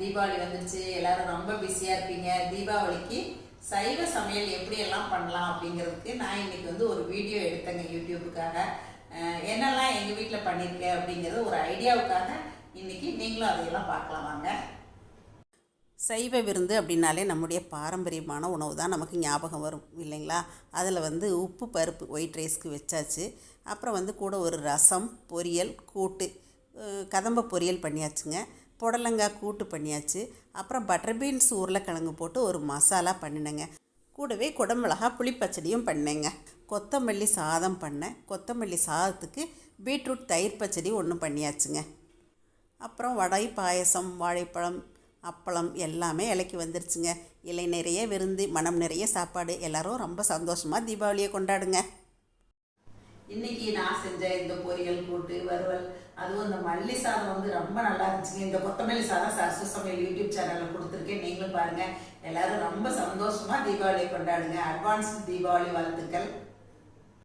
தீபாவளி வந்துருச்சு எல்லாரும் ரொம்ப பிஸியாக இருப்பீங்க. தீபாவளிக்கு சைவ சமையல் எப்படியெல்லாம் பண்ணலாம் அப்படிங்கிறதுக்கு நான் இன்னைக்கு வந்து ஒரு வீடியோ எடுத்தேங்க யூடியூபுக்காக. என்னெல்லாம் எங்கள் வீட்டில் பண்ணியிருக்கேன் அப்படிங்கிறது ஒரு ஐடியாவுக்காக இன்னைக்கு நீங்களும் அதையெல்லாம் பார்க்கலாம் வாங்க. சைவ விருந்து அப்படின்னாலே நம்முடைய பாரம்பரியமான உணவு தான் நமக்கு ஞாபகம் வரும் இல்லைங்களா? அதில் வந்து உப்பு பருப்பு ஒயிட் ரைஸ்க்கு வச்சாச்சு. அப்புறம் வந்து கூட ஒரு ரசம் பொரியல் கூட்டு கதம்ப பொரியல் பண்ணியாச்சுங்க. புடலங்காய் கூட்டு பண்ணியாச்சு. அப்புறம் பட்டர் பீன்ஸ் உருளைக்கிழங்கு போட்டு ஒரு மசாலா பண்ணினேங்க. கூடவே குடமிளகா புளிப்பச்சடியும் பண்ணேங்க. கொத்தமல்லி சாதம் பண்ணேன். கொத்தமல்லி சாதத்துக்கு பீட்ரூட் தயிர் பச்சடி ஒன்று பண்ணியாச்சுங்க. அப்புறம் வடை பாயசம் வாழைப்பழம் அப்பளம் எல்லாமே இலைக்கு வந்துருச்சுங்க. இலை நிறைய விருந்து மனம் நிறைய சாப்பாடு. எல்லோரும் ரொம்ப சந்தோஷமாக தீபாவளியை கொண்டாடுங்க. இன்னைக்கு நான் செஞ்ச இந்த பொரியல் கூட்டு வறுவல் அதுவும் இந்த மல்லி சாதம் வந்து ரொம்ப நல்லா இருந்துச்சுங்க. இந்த கொத்தமல்லி சாதம் சரசு சமையல் யூடியூப் சேனலில் கொடுத்துருக்கேன். நீங்களும் பாருங்க. எல்லாரும் ரொம்ப சந்தோஷமா தீபாவளியை கொண்டாடுங்க. அட்வான்ஸ் தீபாவளி வாழ்த்துக்கள்.